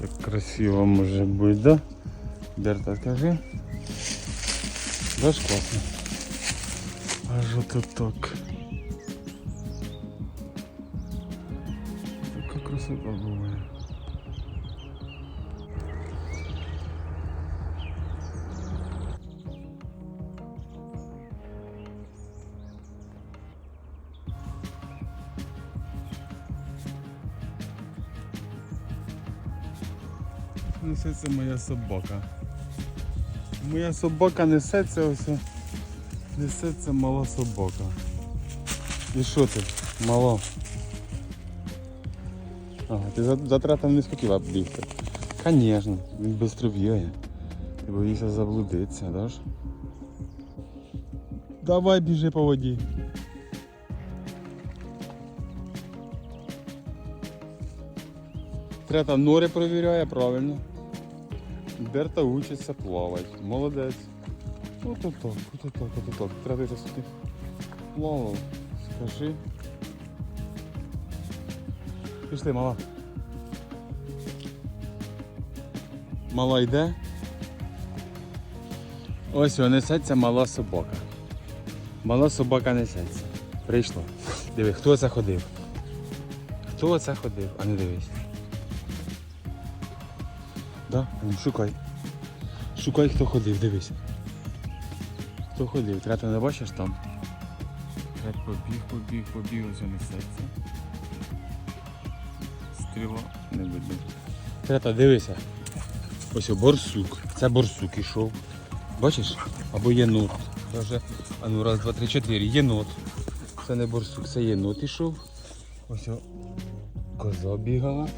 Так красиво може бути, да? Берта, скажи. Да ж класно. Аж ото так. Така красота буває. Несеться моя собака. Моя собака несеться ось. Несеться мала собака. І що ти? Мало. Ага, ти за, за не схотіла бігти. Звісно, він швидко бігає. Ти боїшся заблудитися, да? Давай біжи по воді. Трета нори провіряє, правильно. Берта учиться плавати. Молодець. От так, от так, от так. Треба сюди. Плавав. Скажи. Пішли, мала. Мала йде. Ось несеться мала собака. Мала собака несеться. Прийшло. Диви, хто це ходив? Хто це ходив? А не дивись. Да? Шукай. Шукай, хто ходив, дивись. Хто ходив? Трета не бачиш там? Трет побіг, побіг, побіг, ось несеться. Стріла не видно. Трета, дивися. Ось о, борсук. Це борсук ішов. Бачиш? Або єнот. Даже, а ну раз, два, три, чотири. Єнот. Це не борсук, це єнот ішов. Ось о, коза бігала.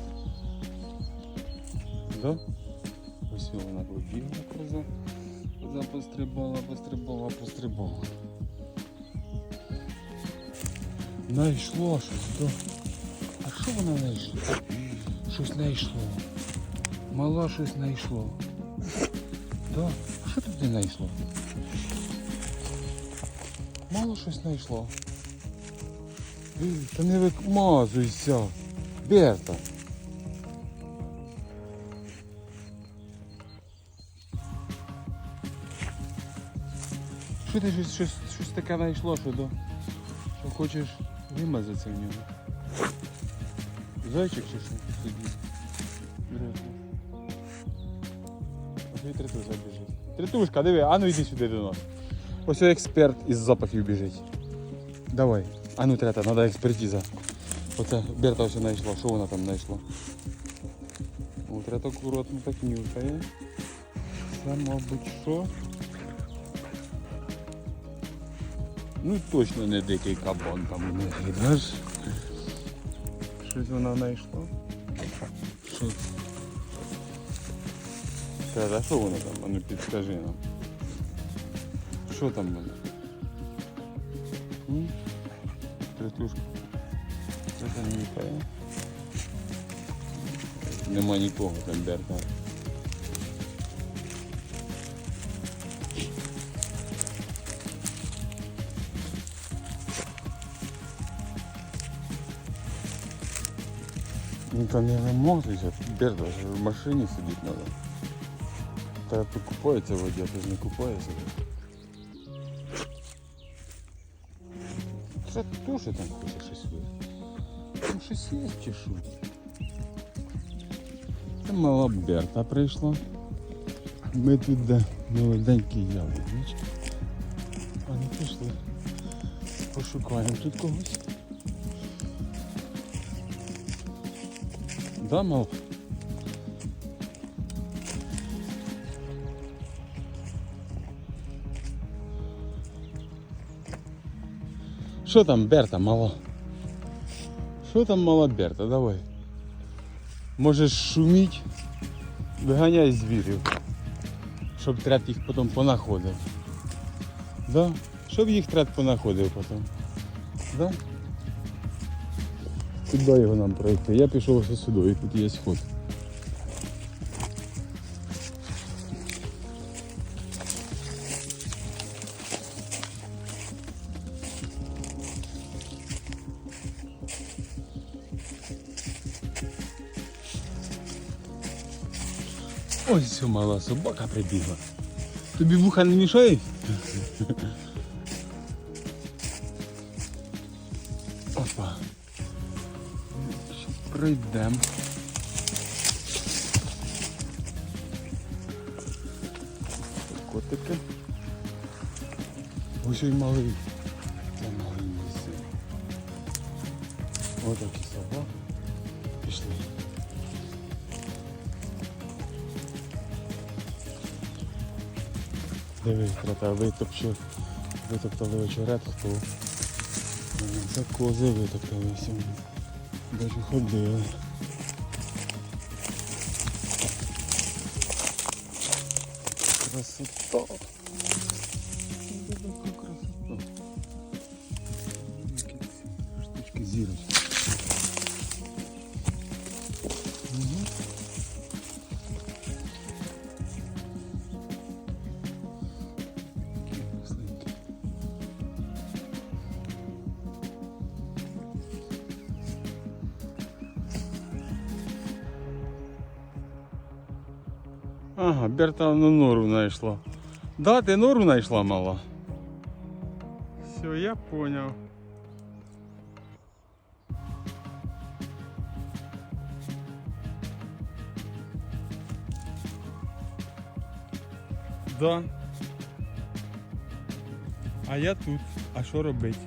Да? Вона коза. Коза пострибала, пострибала, пострибала. Найшло щось, да. А що вона знайшла? Щось знайшло. Мала щось знайшло. Да. А що тут не знайшло? Мало щось знайшло. Та не викмазуйся. Берта. Що ти щось, щось, щось таке знайшло, що, до, що хочеш вимазатися в нього? Зайчик чи що сидить? Березно. Ось і тритушка біжить. Тритушка, диви, а ну йди сюди до нас. Ось експерт із запахів біжить. Давай. А ну трета, треба експертиза. Оце Берта ось знайшла. Що вона там знайшла? О, трета акуратно так нюхає. Це, мабуть, що? Ну точно не дикий кабан там не ж. Щось вона знайшла. Що? Та, а що воно там? А ну підскажи нам. Що там воно? М? Тритушка. Це там нікає. Нема нікого там Берта. Ну там не вимотуйся, Берта, ж в машині сидіти треба. Та покупається в воді, а ти ж не купаєшся. Це теж там хоче щось вийти. Там щось є чи що? Це мала Берта прийшла. Ми тут де молоденькі яблучки. А ну пішли. Пошукаємо тут когось. Да, мал? Що там, Берта, мало? Що там мала Берта? Давай. Можеш шуміть, виганяй звірів, щоб трет їх потім понаходив. Да? Щоб їх трет понаходив потім. Да? Куди його нам пройти? Я пішов ось сюди, і тут є ход. Ось що мала собака прибігла. Тобі вуха не мішають? Опа. Пройдемо. Котики. Ось і малий. Це малий місце. Ось такі собаки. Пішли. Диви, крата, витопчу, витоптали очерет, хто. Це кози витоптали сьогодні. Бачу, ходили. Красота. Ось така красота. Які ці штучки зірочки. Ага, Берта на нору знайшла. Да, ти нору знайшла мала. Все, я понял. Да. А я тут. А що робить?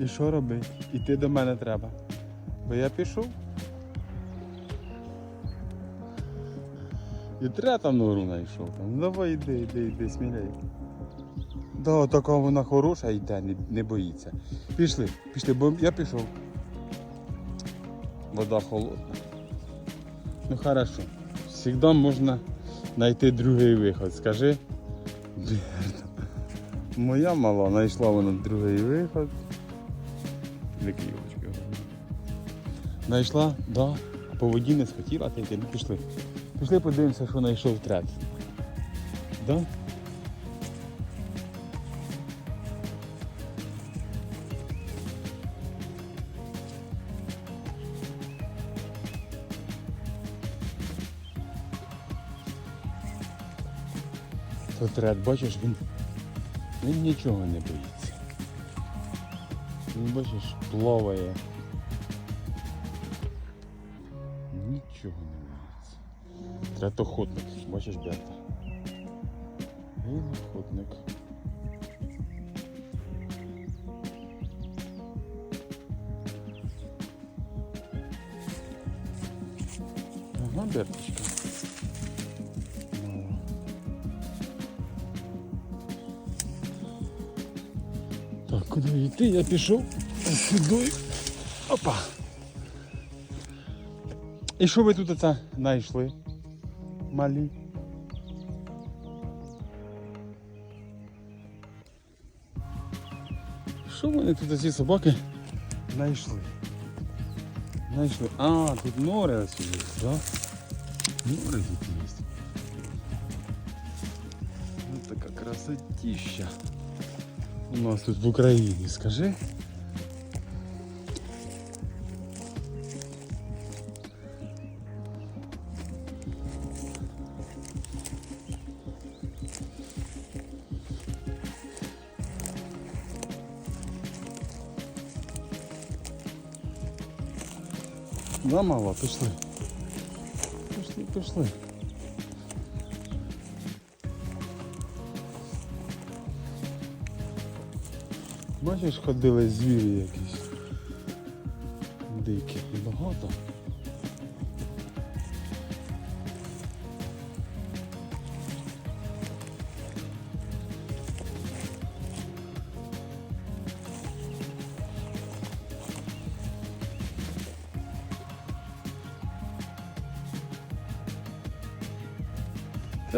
І що робить? Іти до мене треба. Бо я пішов. І треба там нору знайшов. Там. Ну, Давай йди, йди, йди, сміляй. Да, така вона хороша, йде, не, не боїться. Пішли, пішли, бо я пішов. Вода холодна. Ну хорошо. Всегда можна знайти другий виход. Скажи. Моя мала знайшла вона другий виход. Знайшла, да. По воді не схотіла, та йти. Ну пішли. Пішли подивимося, що знайшов трет. Да? То трет, бачиш, він, він нічого не боїться. Він бачиш, плаває. Нічого не Трет охотник, бачиш, Берта. Він охотник. Ага, Берточка. Так, куди йти? Я пішов сюди. Опа. І що ви тут оце знайшли? Малі. Що вони тут ці собаки знайшли? Знайшли. А, тут нори ось є, да? Нори тут є. Ось така красотища. У нас тут в Україні, скажи. Да, мало, пішли. Пішли, пішли. Бачиш, ходили звірі якісь.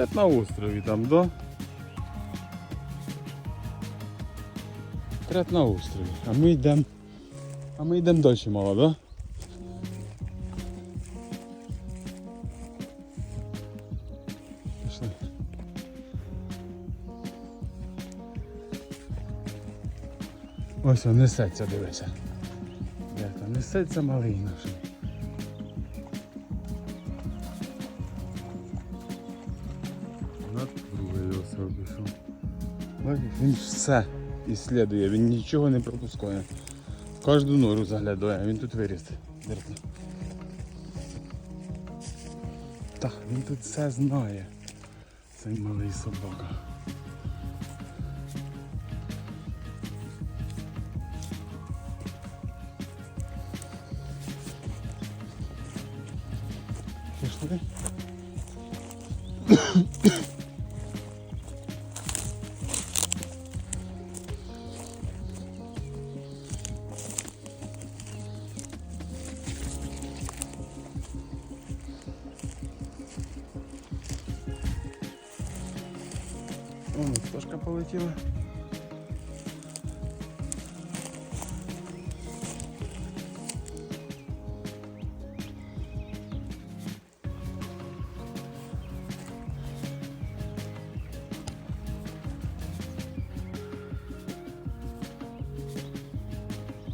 Це на острові там, да? Трет на острові. А ми йдемо. А ми йдемо далі мало, да? Ось он несеться, дивися. Несеться малий наш. Він все іслідує, він нічого не пропускає. Кожну нору заглядає, він тут виріс. Так, він тут все знає. Цей малий собака.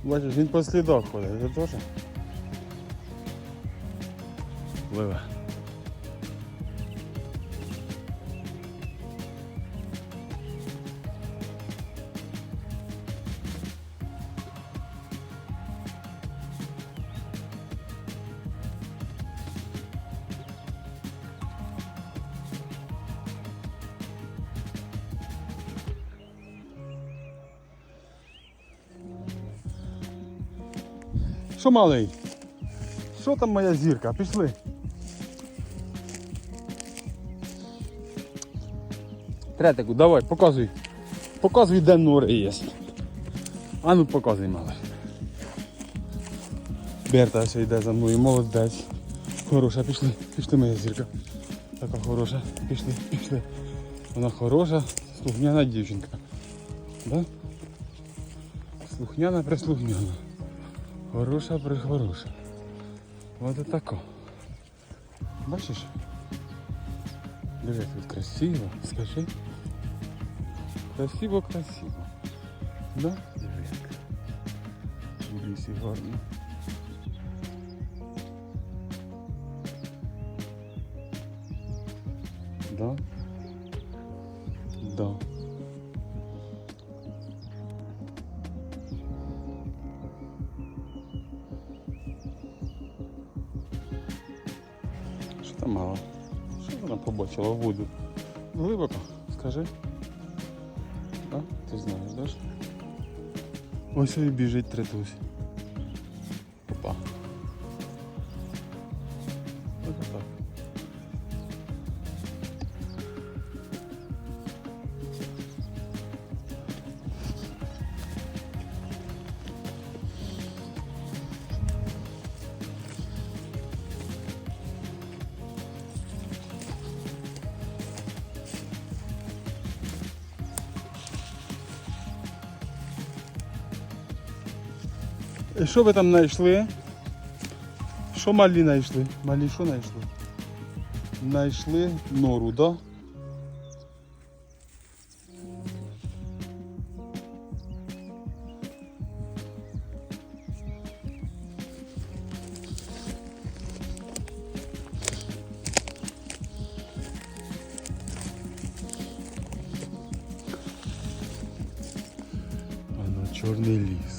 Бачиш, він по слідах ходить, це теж? Пливе. Що малий? Що там моя зірка? Пішли. Третику, давай, показуй. Показуй, де нори є. А ну показуй, малий. Берта ось йде за мною, молодець. Хороша, пішли, пішли моя зірка. Така хороша, пішли, пішли. Вона хороша, слухняна дівчинка. Да? Слухняна, прислухняна. Хороша, прихороша. Вот тако. Бачиш? Диви, тут красиво, скажи. Красиво, красиво. Да? Диви як. В лісі? Да. Мало? Що вона побачила в воду? Глибоко, скажи. А? Ти знаєш, да? Ось і біжить третусь. що ви там знайшли? Що малі знайшли? Малі що знайшли? Знайшли нору, да? Воно чорний ліс.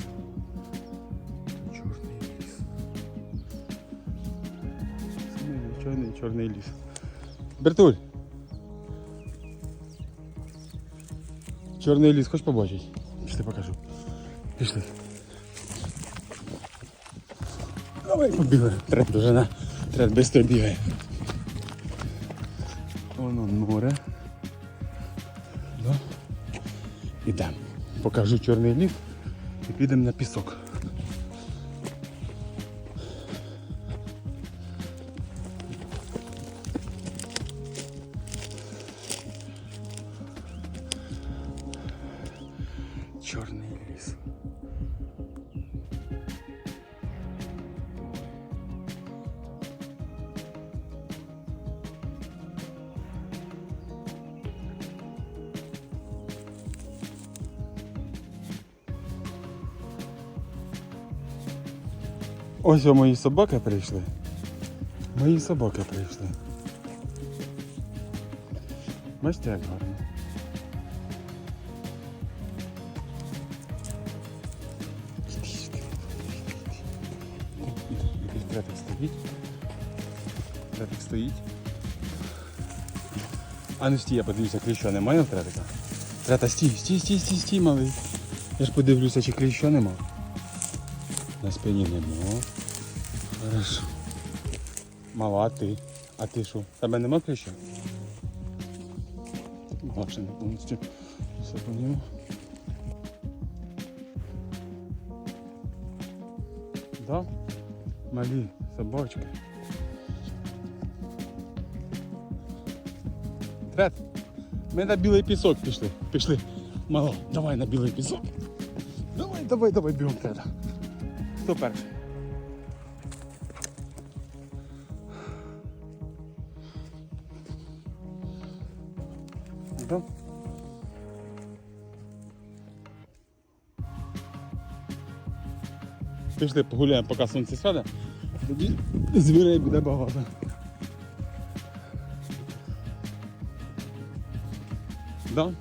Чорний, ліс. Бертуль. Чорний ліс, хочеш побачити? Пішли покажу. Пішли. Давай побігли. Трет дуже на. Трет швидко бігає. Воно море. Да? Ідемо. Покажу чорний ліс і підемо на пісок. Ось мої собаки прийшли. Мої собаки прийшли. Бачите, як гарно. Кратик стоїть. Кратик стоїть. А ну стій, я подивлюся, кліща немає в третика. Трета, стій, стій, стій, стій, стій, малий. Я ж подивлюся, чи кліща нема. На спині нема. Хорошо. Мала, а ти? А ти що? Тебе нема? Мала не повністю. Все по. Да? Малі собачки. Трет, ми на білий пісок пішли. Пішли. Мало, давай на білий пісок. Давай, давай, давай, бігом треда. Хто перший? Пішли погуляємо, поки сонце сяде. Тоді звірей буде багато. Да?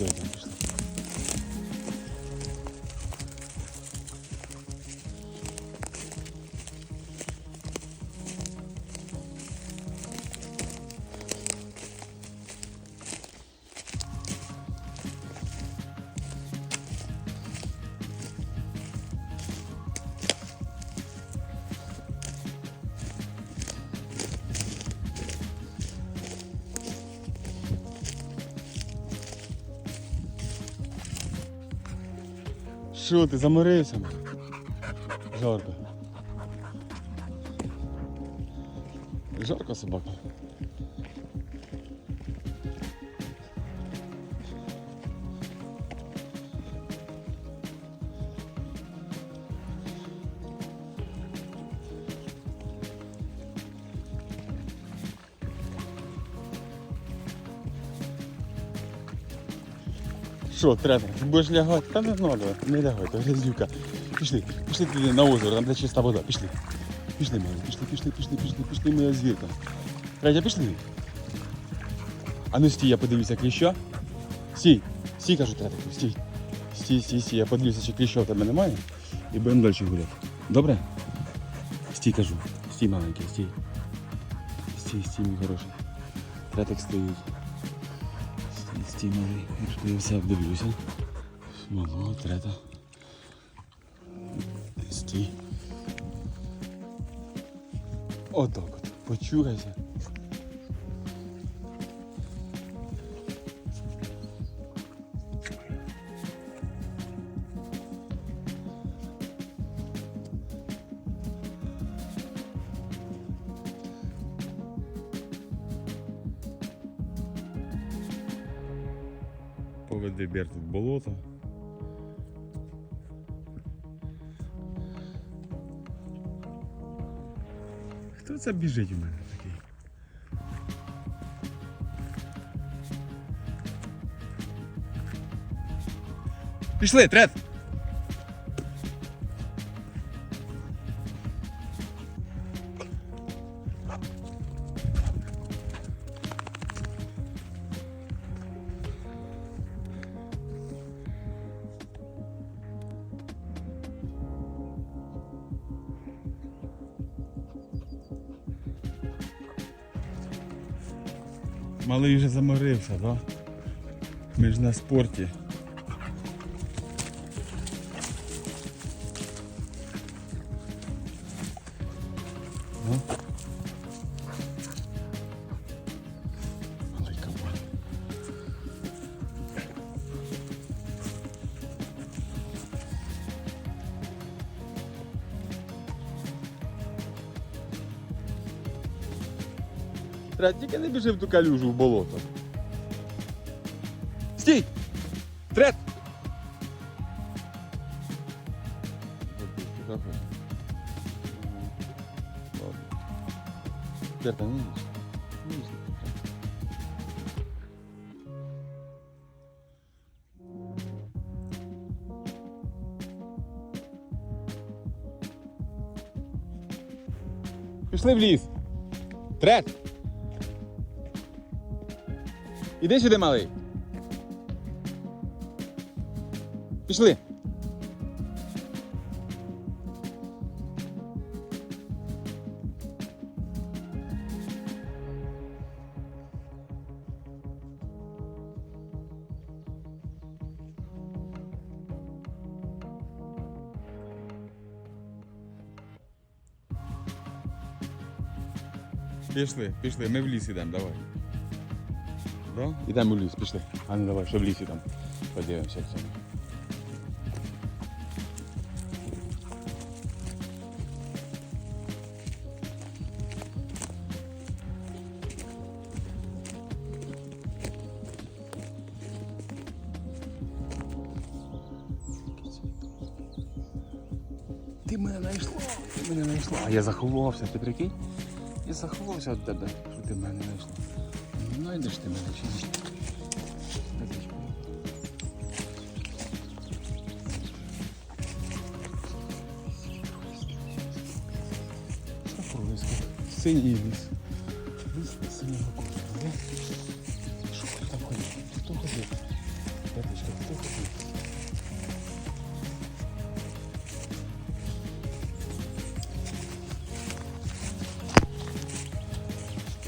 Не Що ти заморився? Жарко. Жарко собака. Що, треба? Будеш лягати? Та не треба, не лягай, то грязюка. Пішли, пішли туди на озеро, там де чиста вода, пішли. Пішли, моя, пішли, пішли, пішли, пішли, пішли, моя звірка. Третя, пішли. А ну стій, я подивлюся кліща. Стій, стій, кажу, третя, стій. Стій, стій, стій, я подивлюся, чи кліща у тебе немає. І будемо далі гуляти. Добре? Стій, кажу. Стій, маленький, стій. Стій, стій, мій хороший. Третик стоїть. Стій. Якщо я все обдивлюся. Мало, трета. Стій. Отак от. Почурайся. Поведи Берт в болото. Хто це біжить у мене такий? Пішли, трет! Малий вже заморився, да? Ми ж на спорті. Трет, тільки не біжи в ту калюжу в болото. Стій! Трет! Трет, не їдеш? Не їдеш. Пішли в ліс. Трет! Іди сюди, малий. Пішли. Пішли, пішли, ми в ліс ідемо, давай. Да? Ідемо в ліс, пішли. А ну давай, що в лісі там. Подивимося, як це. Ти мене знайшла, ти мене знайшла. А я заховався, ти прикинь? Я заховався від тебе, що ти мене знайшла. Знайдеш ти мене чи ні? Запорозька. Синій ліс. Ліс синього кольору. Що хто там ходив? Хто ходив? П'ятичка, хто ходив?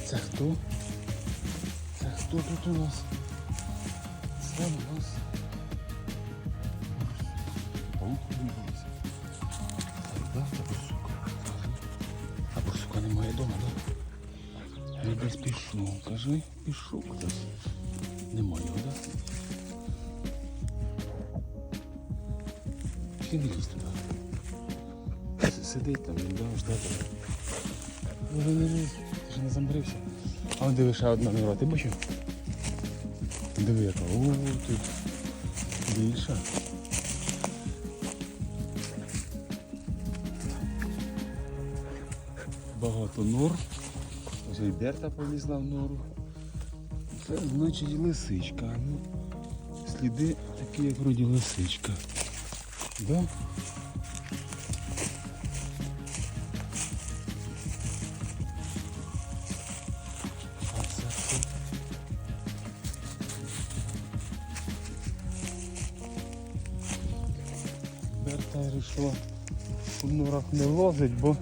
Це хто? Хто тут у нас? Це у нас. Да. А борсука немає вдома, так? Да? Я десь пішов. Кажи, пішов кудись. Немає його, так? Чи не лізь туди? Сидить там, він да, жде тебе. Ти ж не заморився. А он диви ще одна нора, ти бачив? Диви яка. Більша. Багато нор. Ось і Берта полізла в нору. Це значить лисичка. Ну, сліди такі, як вроді лисичка. Да? Берта вирішила у не лозить, бо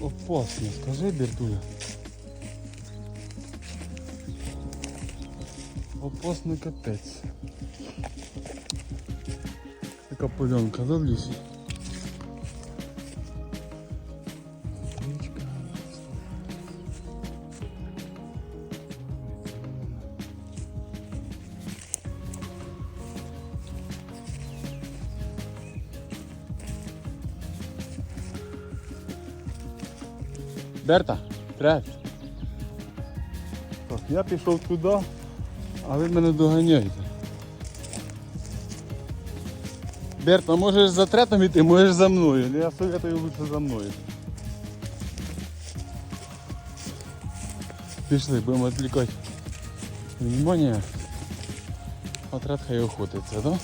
опасно. Скажи, Бертуля. Опасний капець. Така пленка, да, в лісі? Берта, привет. Так, я пішов туди, а ви мене доганяєте. Берта, можеш за третом іти, можеш за мною. Ну, Я советую лучше за мною. Пішли, будемо відвлекати внимание. Отряд хай охотиться, да?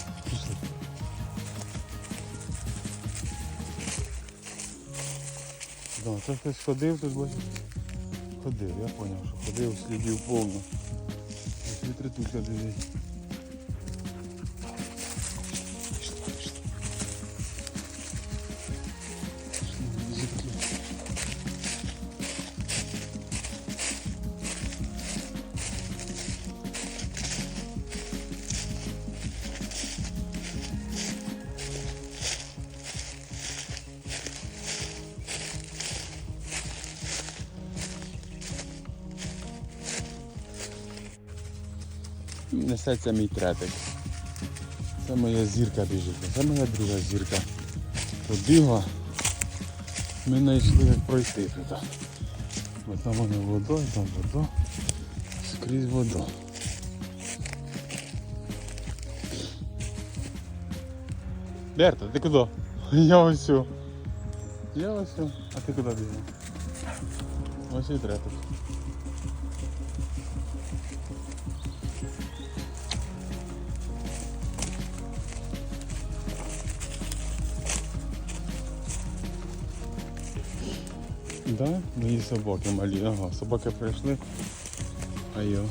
Це хтось ходив тут, бачиш? Ходив, я зрозумів, що ходив, слідів повно. Ось вітритука дивись. Пішли, несеться мій третик. Це моя зірка біжить. Це моя друга зірка. Побігла. Ми знайшли як пройти тут. Бо там воно вода, там вода. Скрізь вода. Берта, ти куди? Я ось. Я ось. А ти куди біжиш? Ось і третик. Да, мої собаки малі. Ага, собаки прийшли. А йо.